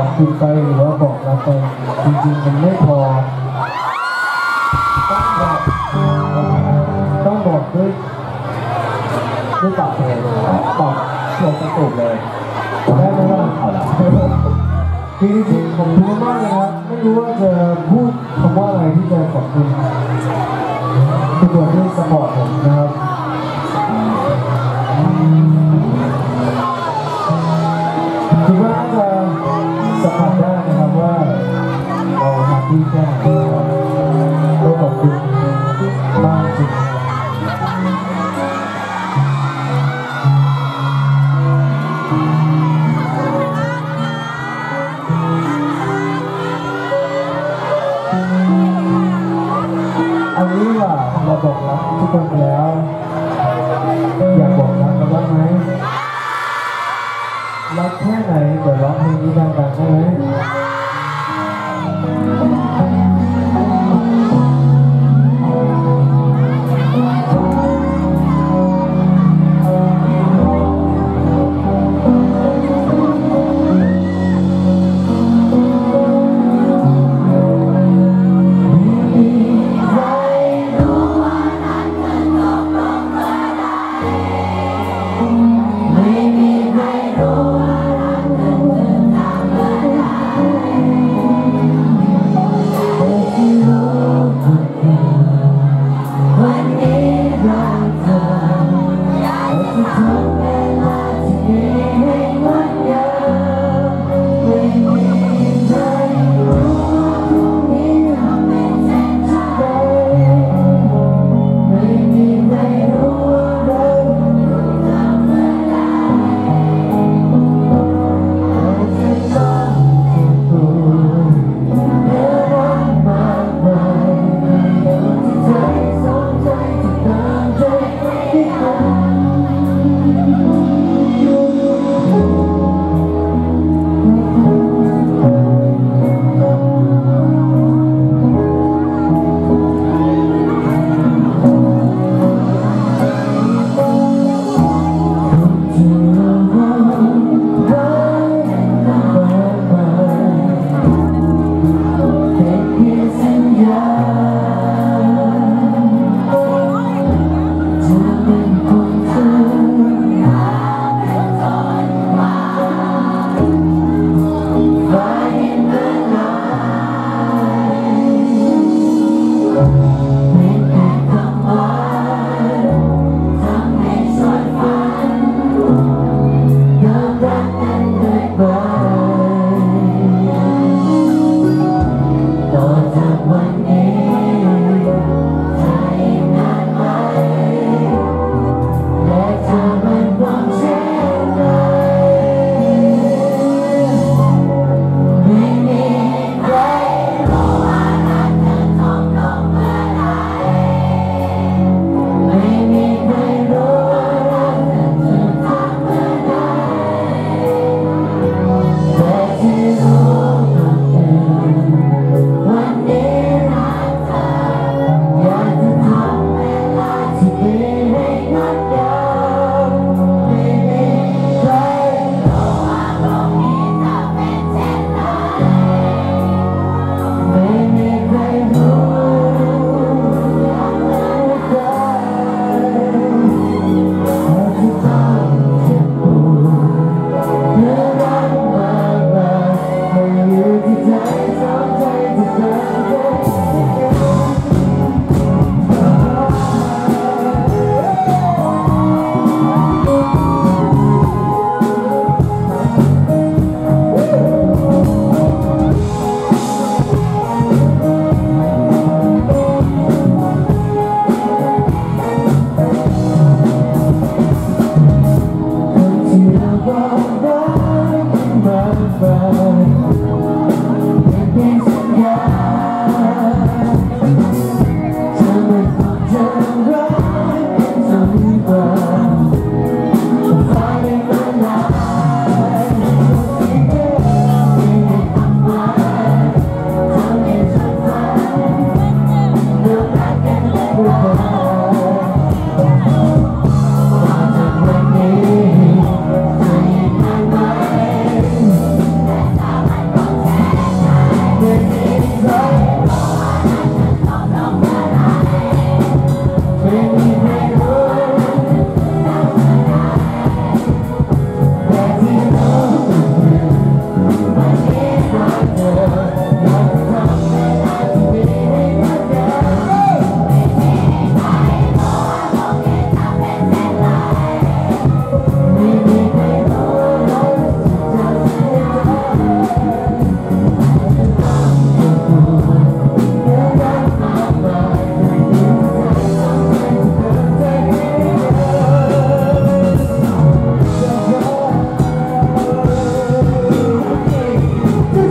อกขอบคุณไปหรือว่าบอกรักไปจริงๆมันไม่พอ ต้องบอกต้องบอกด้วยด้วยปากเลงตอบตรงประตูเลยได้ไหมล่ะเอาละจริงๆผมรู้มากเลยครับไม่รู้ว่าจะพูดคำว่าอะไรที่จะขอบคุณทุกคนที่สปอร์ตผมนะครับ ที่แค่ไหนนะครับก็ขอบคุณมากจริงๆอันนี้ว่าเราบอกรักทุกคนแล้วอยากบอกรักกันบ้างไหมรักแค่ไหนเดี๋ยวร้องเพลงนี้ดังๆได้ไหม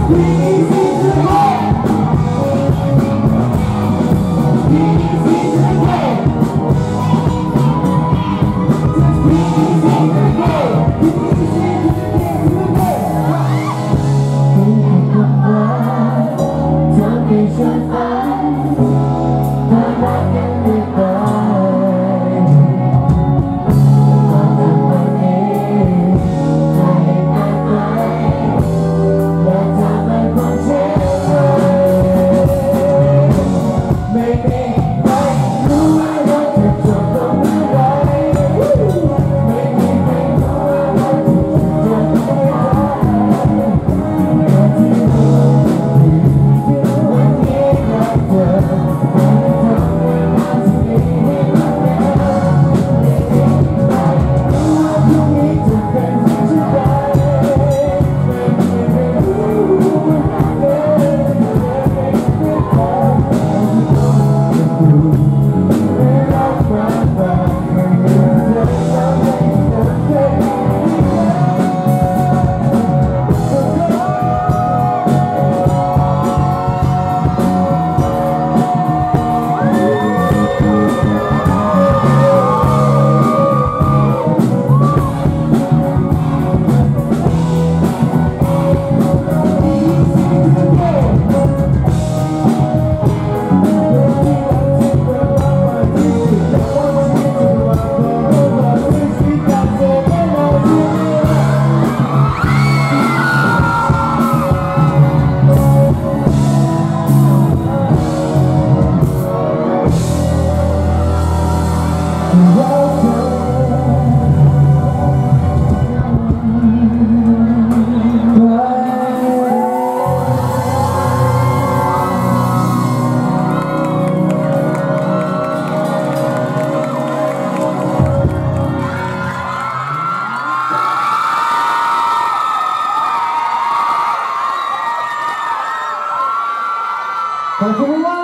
ข อบคุ